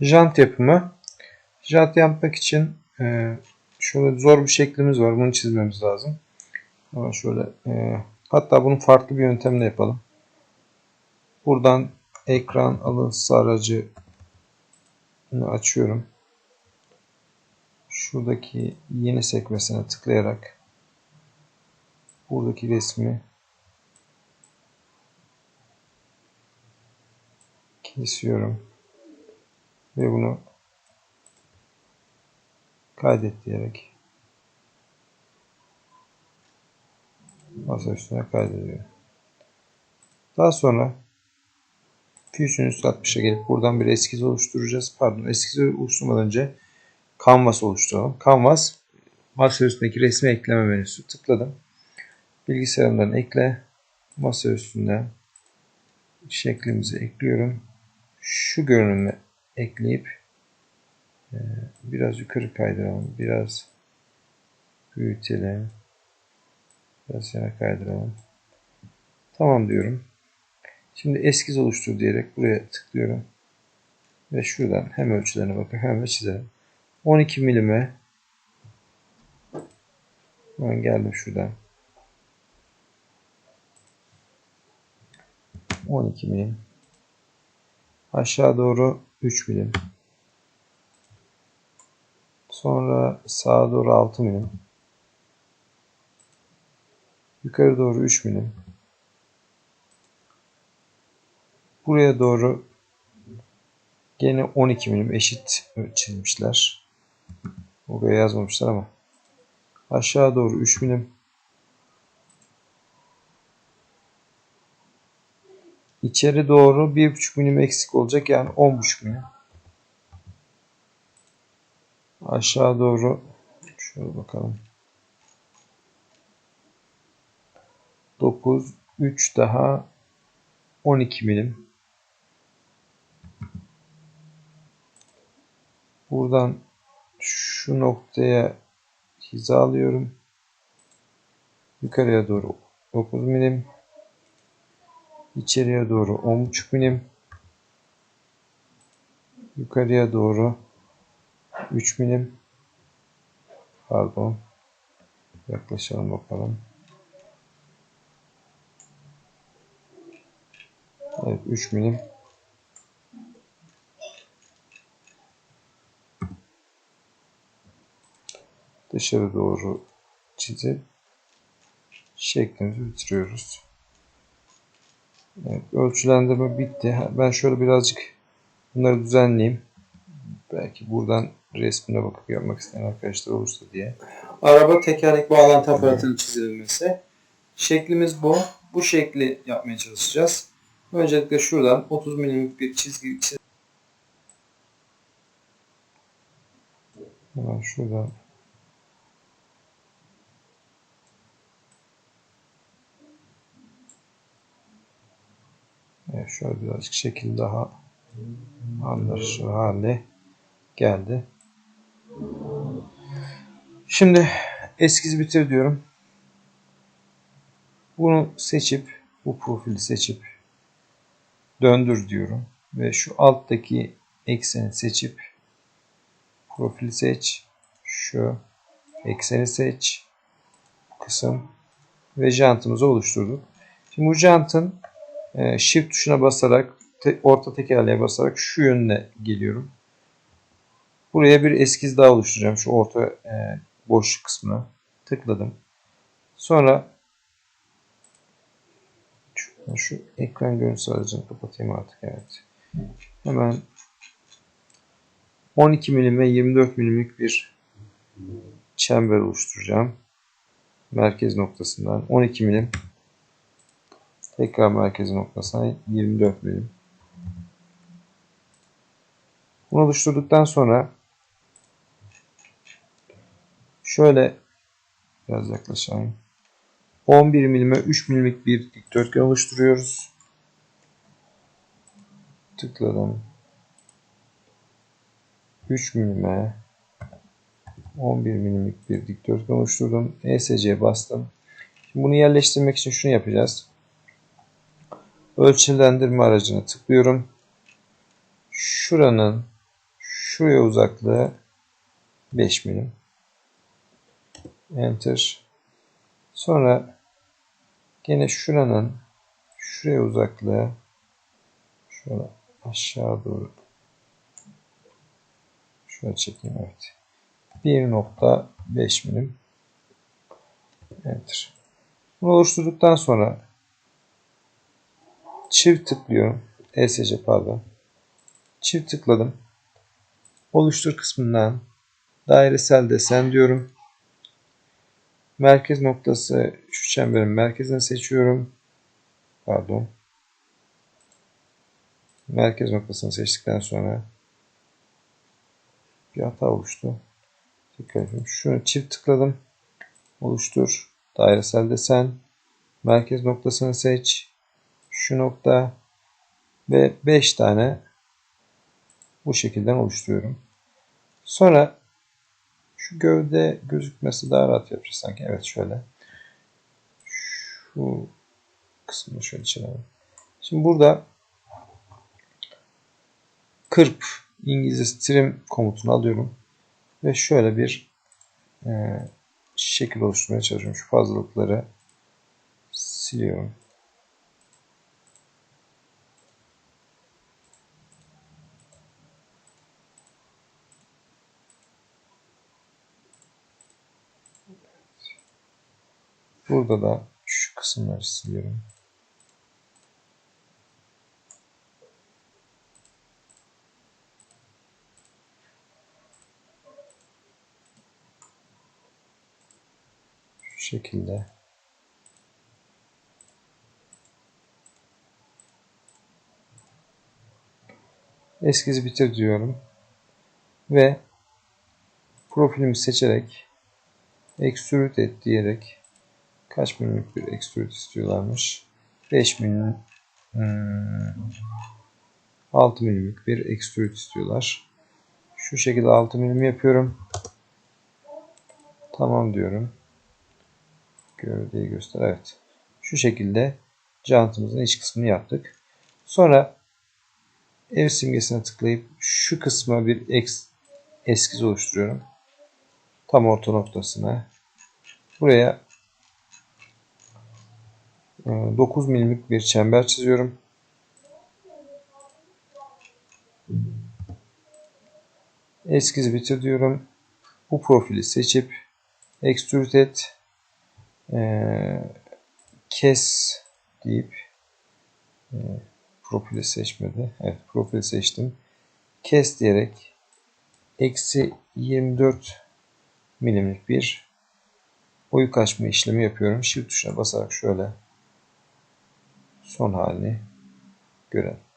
Jant yapımı. Jant yapmak için e, şöyle zor bir şeklimiz var. Bunu çizmemiz lazım. Ama şöyle e, hatta bunun farklı bir yöntemle yapalım. Buradan ekran alıntısı aracı açıyorum. Şuradaki yeni sekmesine tıklayarak buradaki resmi kesiyorum ve bunu kaydet diyerek masa üstüne kaydediyorum. Daha sonra Fusion 360'a gelip buradan bir eskiz oluşturacağız. Pardon eskizi oluşturmadan önce Canvas oluşturalım. Canvas masa üstündeki resmi ekleme menüsü. Tıkladım. Bilgisayarımdan ekle. Masa üstünden şeklimizi ekliyorum. Şu görünümü ekleyip e, biraz yukarı kaydıralım. Biraz büyütelim. Biraz yana kaydıralım. Tamam diyorum. Şimdi eskiz oluştur diyerek buraya tıklıyorum. Ve şuradan hem ölçülerine bakın hem de çizelim. 12 milime ben geldim şuradan. 12 milim. Aşağı doğru 3 milim. Sonra sağa doğru 6 milim. Yukarı doğru 3 milim. Buraya doğru gene 12 milim eşit çizmişler. Buraya yazmamışlar ama. Aşağı doğru 3 milim. İçeri doğru 1,5 milim eksik olacak yani 10,5 milim. Aşağı doğru şöyle bakalım. 9 3 daha 12 milim. Buradan şu noktaya hizalıyorum. Yukarıya doğru 9 milim. İçeriye doğru 10,5 milim. Yukarıya doğru 3 milim. Pardon. Yaklaşalım bakalım. Evet 3 milim. Dışarı doğru çizip şeklimizi bitiriyoruz. Evet, ölçülendirme bitti. Ben şöyle birazcık bunları düzenleyeyim. Belki buradan resmine bakıp yapmak isteyen arkadaşlar olursa diye. Araba tekerlek bağlantı aparatının çizilmesi. Şeklimiz bu. Bu şekli yapmaya çalışacağız. Öncelikle şuradan 30 milimlik bir çizgi çiz. Hemen şuradan şöyle birazcık şekil daha anlaşılır hale geldi. Şimdi eskiz bitir diyorum. Bunu seçip bu profili seçip döndür diyorum. Ve şu alttaki ekseni seçip profili seç. Şu ekseni seç. Bu kısım ve jantımızı oluşturduk. Şimdi bu jantın e, shift tuşuna basarak te, orta tekerleğe basarak şu yönüne geliyorum. Buraya bir eskiz daha oluşturacağım. Şu orta e, boşluk kısmına tıkladım. Sonra şu, şu ekran görüntüsü aracını kapatayım artık. Evet. Hemen 12 milim ve 24 milimlik bir çember oluşturacağım. Merkez noktasından 12 milim tekrar merkez noktasına 24 milim. Bunu oluşturduktan sonra şöyle biraz yaklaşayım. 11 milime 3 milimlik bir dikdörtgen oluşturuyoruz. Tıkladım. 3 milime 11 milimlik bir dikdörtgen oluşturdum. ESC'ye bastım. Şimdi bunu yerleştirmek için şunu yapacağız. Ölçülendirme aracına tıklıyorum. Şuranın Şuraya uzaklığı 5 milim. Enter. Sonra gene şuranın şuraya uzaklığı şöyle aşağı doğru şöyle çekeyim evet. 1.5 milim. Enter. Bunu oluşturduktan sonra çift tıklıyorum. ESC pardon. Çift tıkladım. Oluştur kısmından dairesel desen diyorum. Merkez noktası şu çemberin merkezini seçiyorum. Pardon. Merkez noktasını seçtikten sonra bir hata oluştu. Tekrar yapayım. Şunu çift tıkladım. Oluştur. Dairesel desen. Merkez noktasını seç. Şu nokta ve 5 tane bu şekilde oluşturuyorum. Sonra şu gövde gözükmesi daha rahat yapacağız sanki. Evet şöyle. Şu kısmını şöyle çizelim. Şimdi burada kırp İngilizce trim komutunu alıyorum. Ve şöyle bir e, şekil oluşturmaya çalışıyorum. Şu fazlalıkları siliyorum. Burada da şu kısımları siliyorum. Şu şekilde. Eskizi bitir diyorum. Ve profilimi seçerek extrude et diyerek kaç milimlik bir extrude istiyorlarmış. 5 milim hmm, 6 milimlik bir extrude istiyorlar. Şu şekilde 6 milim yapıyorum. Tamam diyorum. Gövdeyi göster. Evet. Şu şekilde jantımızın iç kısmını yaptık. Sonra ev simgesine tıklayıp şu kısma bir eks, eskiz oluşturuyorum. Tam orta noktasına. Buraya 9 e, milimlik bir çember çiziyorum. Eskizi bitir diyorum. Bu profili seçip extrude et e, kes deyip e, profili seçmedi. Evet profili seçtim. Kes diyerek eksi 24 milimlik bir oyuk açma işlemi yapıyorum. Shift tuşuna basarak şöyle son halini görelim.